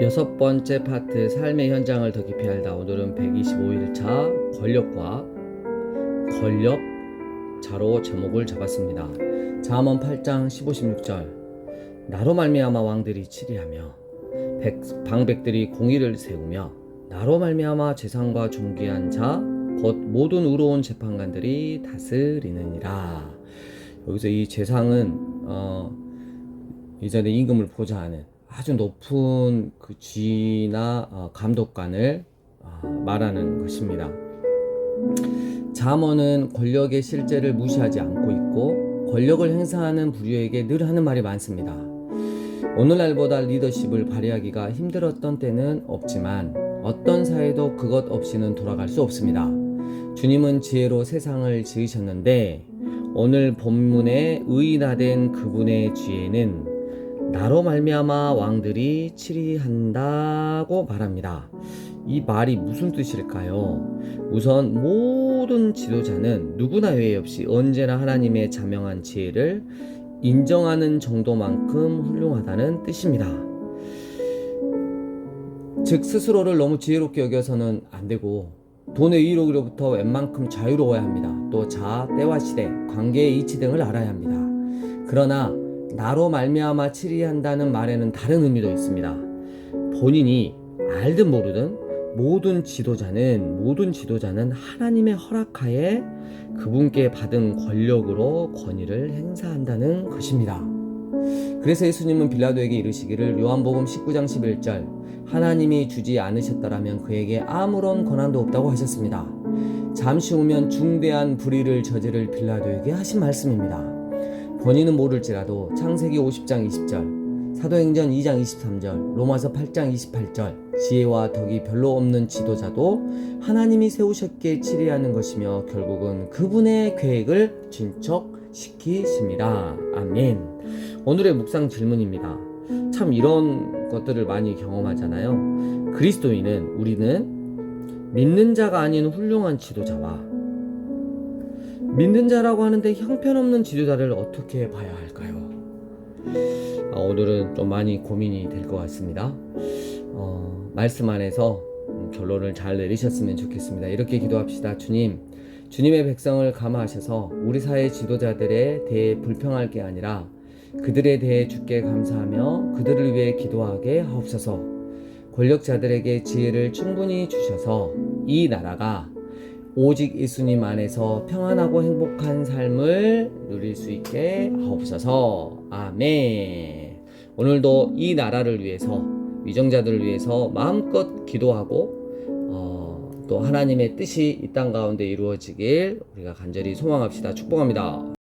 여섯 번째 파트 삶의 현장을 더 깊이 알다 오늘은 125일차 권력과 권력 자로 제목을 잡았습니다. 잠언 8장 15, 16절 나로 말미암아 왕들이 치리하며 백, 방백들이 공의를 세우며 나로 말미암아 재상과 존귀한 자 곧 모든 의로운 재판관들이 다스리느니라. 여기서 이 재상은 어, 이전에 임금을 보좌하는 아주 높은 그 쥐나 어, 감독관을 어, 말하는 것입니다. 잠언은 권력의 실제를 무시하지 않고 있고 권력을 행사하는 부류에게 늘 하는 말이 많습니다. 오늘날보다 리더십을 발휘하기가 힘들었던 때는 없지만 어떤 사회도 그것 없이는 돌아갈 수 없습니다. 주님은 지혜로 세상을 지으셨는데 오늘 본문에 의인화된 그분의 지혜는 나로 말미암아 왕들이 치리한다고 말합니다. 이 말이 무슨 뜻일까요? 우선 모든 지도자는 누구나 외에 없이 언제나 하나님의 자명한 지혜를 인정하는 정도만큼 훌륭하다는 뜻입니다. 즉 스스로를 너무 지혜롭게 여겨서는 안 되고 돈의 의로로부터 웬만큼 자유로워야 합니다. 또 자아, 때와 시대, 관계의 이치 등을 알아야 합니다. 그러나 나로 말미암아 치리한다는 말에는 다른 의미도 있습니다. 본인이 알든 모르든 모든 지도자는 모든 지도자는 하나님의 허락하에 그분께 받은 권력으로 권위를 행사한다는 것입니다. 그래서 예수님은 빌라도에게 이르시기를 요한복음 19장 11절 하나님이 주지 않으셨더라면 그에게 아무런 권한도 없다고 하셨습니다. 잠시 후면 중대한 불의를 저지를 빌라도에게 하신 말씀입니다. 본인은 모를지라도 창세기 50장 20절, 사도행전 2장 23절, 로마서 8장 28절, 지혜와 덕이 별로 없는 지도자도 하나님이 세우셨기에 치리하는 것이며 결국은 그분의 계획을 진척시키십니다. 아멘. 오늘의 묵상 질문입니다. 참 이런 것들을 많이 경험하잖아요. 그리스도인은 우리는 믿는 자가 아닌 훌륭한 지도자와 믿는 자라고 하는데 형편없는 지도자를 어떻게 봐야 할까요? 아, 오늘은 좀 많이 고민이 될 것 같습니다. 어, 말씀 안에서 결론을 잘 내리셨으면 좋겠습니다. 이렇게 기도합시다. 주님, 주님의 백성을 감화하셔서 우리 사회 지도자들에 대해 불평할 게 아니라 그들에 대해 주께 감사하며 그들을 위해 기도하게 하옵소서. 권력자들에게 지혜를 충분히 주셔서 이 나라가 오직 예수님 안에서 평안하고 행복한 삶을 누릴 수 있게 하옵소서. 아멘. 오늘도 이 나라를 위해서 위정자들을 위해서 마음껏 기도하고 어, 또 하나님의 뜻이 이 땅 가운데 이루어지길 우리가 간절히 소망합시다. 축복합니다.